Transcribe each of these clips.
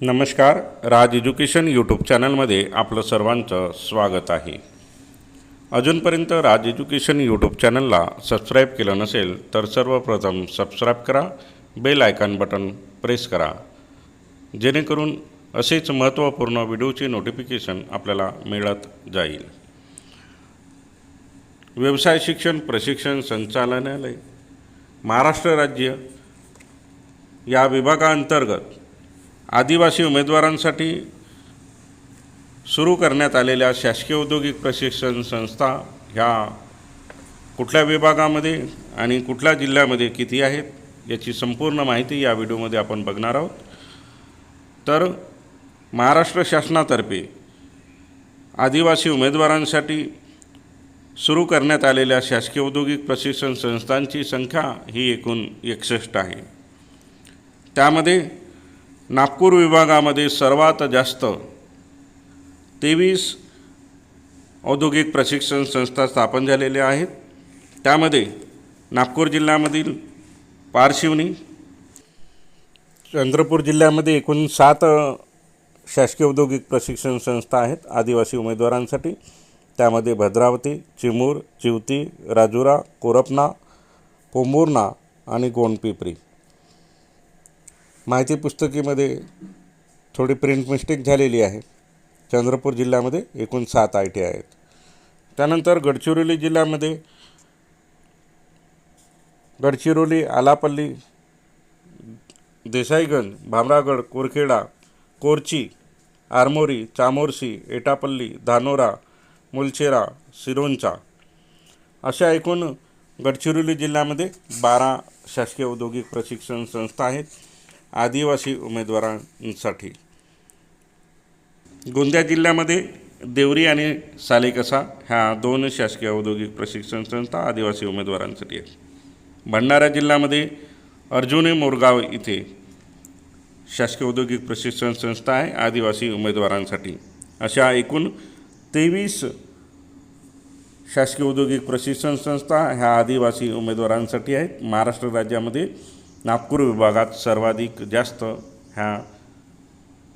नमस्कार राज education YouTube चॅनलमध्ये आपलं सर्वांचं स्वागत आहे. अजूनपर्यंत राज एज्युकेशन यूट्यूब चॅनलला सबस्क्राईब केलं नसेल तर सर्वप्रथम सबस्क्राईब करा बेल आयकॉन बटन प्रेस करा. जेणेकरून असेच महत्त्वपूर्ण व्हिडिओची नोटिफिकेशन आपल्याला मिळत जाईल. व्यवसाय शिक्षण प्रशिक्षण संचालनालय महाराष्ट्र राज्य या विभागाअंतर्गत आदिवासी उमेदवारांसाठी सुरू करण्यात आलेल्या शासकीय औद्योगिक प्रशिक्षण संस्था ह्या कुठल्या विभागामध्ये आणि कुठल्या जिल्ह्यामध्ये किती आहेत याची संपूर्ण माहिती या व्हिडिओमध्ये आपण बघणार आहोत. तर महाराष्ट्र शासनातर्फे आदिवासी उमेदवारांसाठी सुरू करण्यात आलेल्या शासकीय औद्योगिक प्रशिक्षण संस्थांची संख्या ही एकूण एकसष्ट आहे. त्यामध्ये नागपूर विभागामध्ये सर्वात जास्त तेवीस औद्योगिक प्रशिक्षण संस्था स्थापन झालेल्या आहेत. त्यामध्ये नागपूर जिल्ह्यामधील पारशिवनी चंद्रपूर जिल्ह्यामध्ये एकूण सात शासकीय औद्योगिक प्रशिक्षण संस्था आहेत आदिवासी उमेदवारांसाठी. त्यामध्ये भद्रावती चिमूर चिवती राजुरा कोरपना पोंभुर्णा आणि गोंडपिपरी. माहिती पुस्तकीमध्ये थोडी प्रिंट मिस्टेक झालेली आहे. चंद्रपूर जिल्ह्यामध्ये एकूण सात आय टी आहेत. त्यानंतर गडचिरोली जिल्ह्यामध्ये गडचिरोली आलापल्ली देसाईगंज भामरागड कोरखेडा कोरची आरमोरी चामोर्शी एटापल्ली धानोरा मुलचेरा सिरोंचा अशा एकूण गडचिरोली जिल्ह्यामध्ये बारा शासकीय औद्योगिक प्रशिक्षण संस्था आहेत. आदिवासी उमेदवारांसाठी. गोंदिया जिल्ह्यामध्ये देवरी आणि सालेकसा ह्या दोन शासकीय औद्योगिक प्रशिक्षण संस्था आदिवासी उमेदवारांसाठी आहेत. भंडारा जिल्ह्यामध्ये अर्जुने मोरगाव इथे शासकीय औद्योगिक प्रशिक्षण संस्था आहे आदिवासी उमेदवारांसाठी. अशा एकूण तेवीस शासकीय औद्योगिक प्रशिक्षण संस्था ह्या आदिवासी उमेदवारांसाठी आहेत. महाराष्ट्र राज्यामध्ये नागपूर विभागात सर्वाधिक जास्त ह्या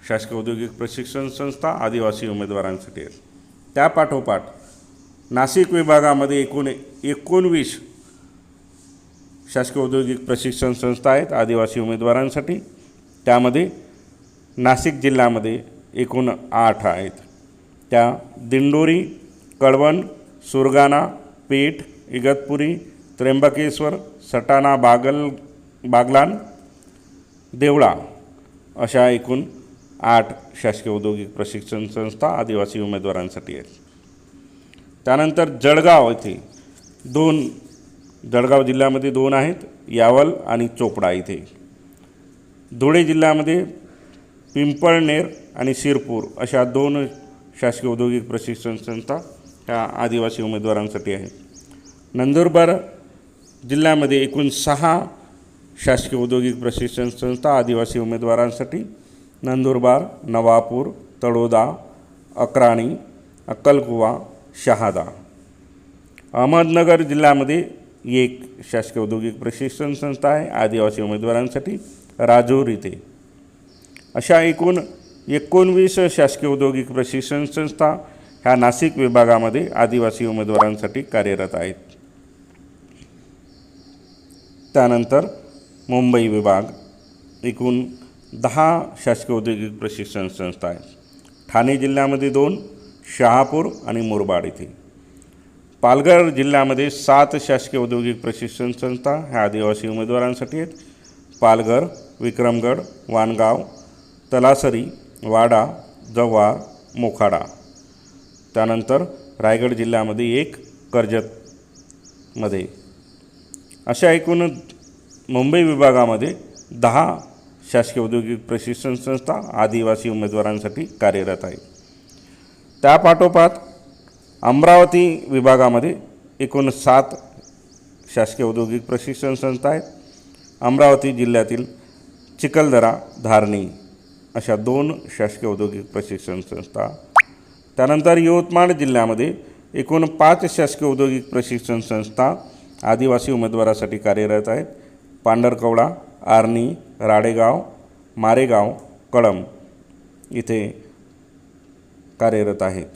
शासकीय औद्योगिक प्रशिक्षण संस्था आदिवासी उमेदवारांसाठी आहेत. त्यापाठोपाठ नाशिक विभागामध्ये एकूण एकोणवीस शासकीय औद्योगिक प्रशिक्षण संस्था आहेत आदिवासी उमेदवारांसाठी. त्यामध्ये नाशिक जिल्ह्यामध्ये एकूण आठ आहेत. त्या दिंडोरी कळवण सुरगाणा पेठ इगतपुरी त्र्यंबकेश्वर सटाणा बागल बागलान देवळा अशा एकूण आठ शासकीय औद्योगिक प्रशिक्षण संस्था आदिवासी उमेदवारांसाठी आहेत. त्यानंतर जळगाव येथे दोन जळगाव जिल्ह्यामध्ये दोन आहेत यावल आणि चोपडा इथे धुळे जिल्ह्यामध्ये पिंपळनेर आणि शिरपूर अशा दोन शासकीय औद्योगिक प्रशिक्षण संस्था ह्या आदिवासी उमेदवारांसाठी आहेत. नंदुरबार जिल्ह्यामध्ये एकूण सहा शासकीय औद्योगिक प्रशिक्षण संस्था आदिवासी उमेदवारांसाठी नंदुरबार नवापूर तळोदा अक्राणी अक्कलकुवा शहादा. अहमदनगर जिल्ह्यामध्ये एक शासकीय औद्योगिक प्रशिक्षण संस्था आहे आदिवासी उमेदवारांसाठी राजूर इथे अशा एकूण एकोणवीस शासकीय औद्योगिक प्रशिक्षण संस्था ह्या नाशिक विभागामध्ये आदिवासी उमेदवारांसाठी कार्यरत आहेत. त्यानंतर मुंबई विभाग एकूण दहा शासकीय औद्योगिक प्रशिक्षण संस्था आहेत. ठाणे जिल्ह्यामध्ये दोन शहापूर आणि मुरबाड इथे. पालघर जिल्ह्यामध्ये सात शासकीय औद्योगिक प्रशिक्षण संस्था ह्या आदिवासी उमेदवारांसाठी आहेत. पालघर विक्रमगड वाणगाव तलासरी वाडा जव्हार मोखाडा. त्यानंतर रायगड जिल्ह्यामध्ये एक कर्जतमध्ये. अशा एकूण मुंबई विभागामध्ये दहा शासकीय औद्योगिक प्रशिक्षण संस्था आदिवासी उमेदवारांसाठी कार्यरत आहे. त्यापाठोपाठ अमरावती विभागामध्ये एकूण सात शासकीय औद्योगिक प्रशिक्षण संस्था आहेत. अमरावती जिल्ह्यातील चिखलदरा धारणी अशा दोन शासकीय औद्योगिक प्रशिक्षण संस्था. त्यानंतर यवतमाळ जिल्ह्यामध्ये एकूण पाच शासकीय औद्योगिक प्रशिक्षण संस्था आदिवासी उमेदवारासाठी कार्यरत आहेत. पांढरकवडा आर्णी राडेगाव मारेगाव कळम इथे कार्यरत आहेत.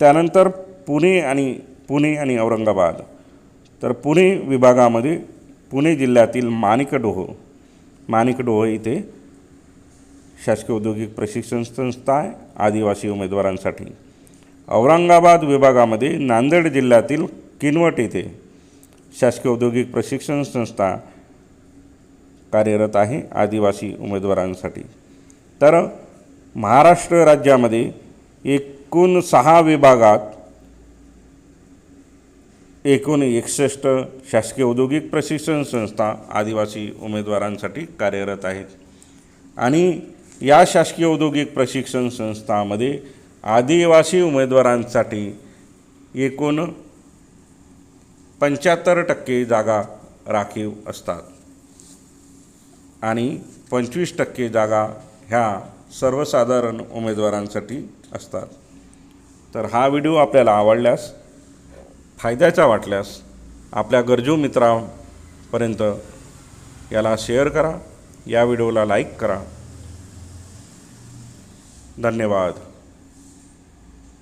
त्यानंतर पुणे आणि पुणे आणि औरंगाबाद. तर पुणे विभागामध्ये पुणे जिल्ह्यातील माणिकडोह माणिकडोह इथे शासकीय औद्योगिक प्रशिक्षण संस्था आहे आदिवासी उमेदवारांसाठी. औरंगाबाद विभागामध्ये नांदेड जिल्ह्यातील किनवट येथे शासकीय औद्योगिक प्रशिक्षण संस्था कार्यरत आहे आदिवासी उमेदवारांसाठी. तर महाराष्ट्र राज्यामध्ये एकूण सहा विभागात एकूण एकसष्ट शासकीय औद्योगिक प्रशिक्षण संस्था आदिवासी उमेदवारांसाठी कार्यरत आहेत. आणि या शासकीय औद्योगिक प्रशिक्षण संस्थामध्ये आदिवासी उमेदवारांसाठी एकूण पंच्याहत्तर टक्के जागा राखीव असतात. आणि पंचवीस टक्के जागा ह्या सर्वसाधारण उमेदवारांसाठी असतात. तर हा व्हिडिओ आपल्याला आवडल्यास फायद्याचा वाटल्यास आपल्या गरजू मित्रांपर्यंत याला शेअर करा या व्हिडिओला लाईक करा. धन्यवाद.